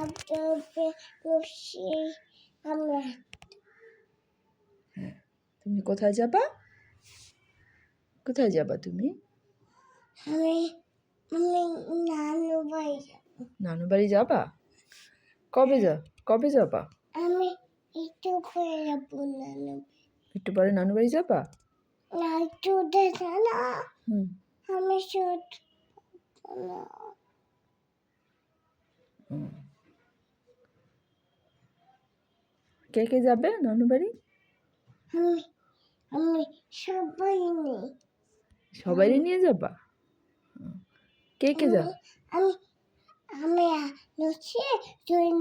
হাতে বসে আমরা তুমি কোথায় যাবা? কোথায় যাবা তুমি? আমি আমি নানু বাড়ি যাব? নানু বাড়ি যাবা কবে যা কবে যাবা? আমি একটু করে যাব নানু একটু পরে নানু বাড়ি যাবা? না একটু দেখা না আমি শুট না হুম। কে কে যাবে? নানু বাড়ি আমি সবাই নেই সবাই নিয়ে যাবা? কে কে যা আমি আমি হচ্ছে ঠিক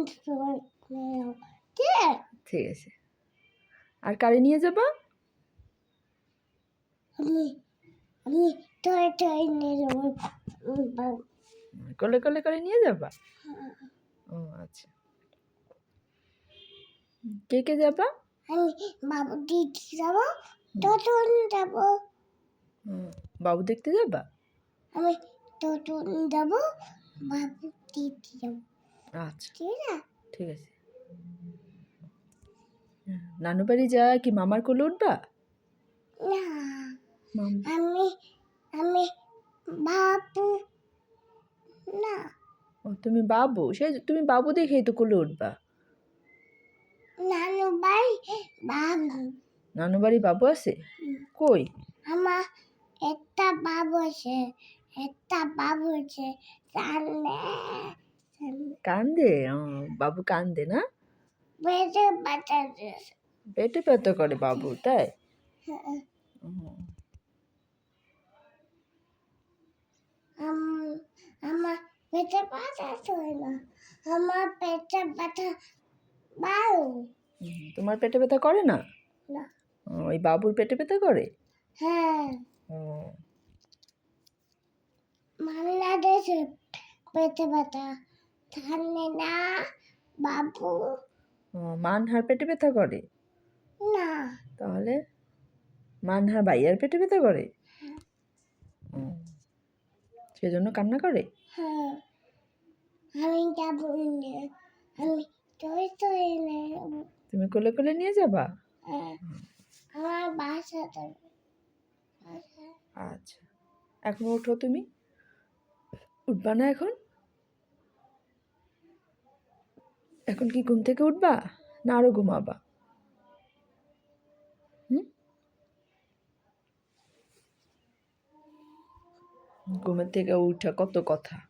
ঠিক আছে। আর কারে নিয়ে যাবা? আমি আমি টয় টয় নিয়ে যাব। কলে কলে করে নিয়ে যাবা? ও আচ্ছা। কে কে যাবা? আমি বাবু দিদি যাব তখন যাব। বাবু দেখতে যাবা? আমি তখন যাব বাবু দিদি যাব। আচ্ছা। ঠিক আছে? ঠিক আছে। নানু বাড়ি যা কি মামার কোলে উঠবা? না। মাম আমি আমি বাবু না। ও তুমি বাবু? সে তুমি বাবু দেখেই তো কোলে উঠবা। নানু ভাই বাবু। নানু বাড়ি বাবু আছে? কই? আমার একটা বাবু আছে একটা বাবু আছে কান্দে? ও, বাবু কান্দে না? বেড়ে বাচ্চা পেটে ব্যথা করে বাবু তাই? আমার পেটে ব্যথা হয় না? আমার পেটে ব্যথা তোমার পেটে ব্যথা করে না? ওই বাবুর পেটে ব্যথা করে? হ্যাঁ। বাংলাদেশে পেটে ব্যথা। থানে না বাবু। মানহার পেটে ব্যথা করে? না। তাহলে? মানহার ভাইয়ার পেটে ব্যথা করে? সেজন্য কান্না করে? হ্যাঁ। আমি যাব আমি তুমি কোলে কোলে নিয়ে যাবা? হ্যাঁ আমার বাসা। আচ্ছা। এখন ওঠো তুমি। উঠবা না এখন? এখন কি ঘুম থেকে উঠবা? না আরও ঘুমাবা? হুম? ঘুমের থেকে উঠা কত কথা।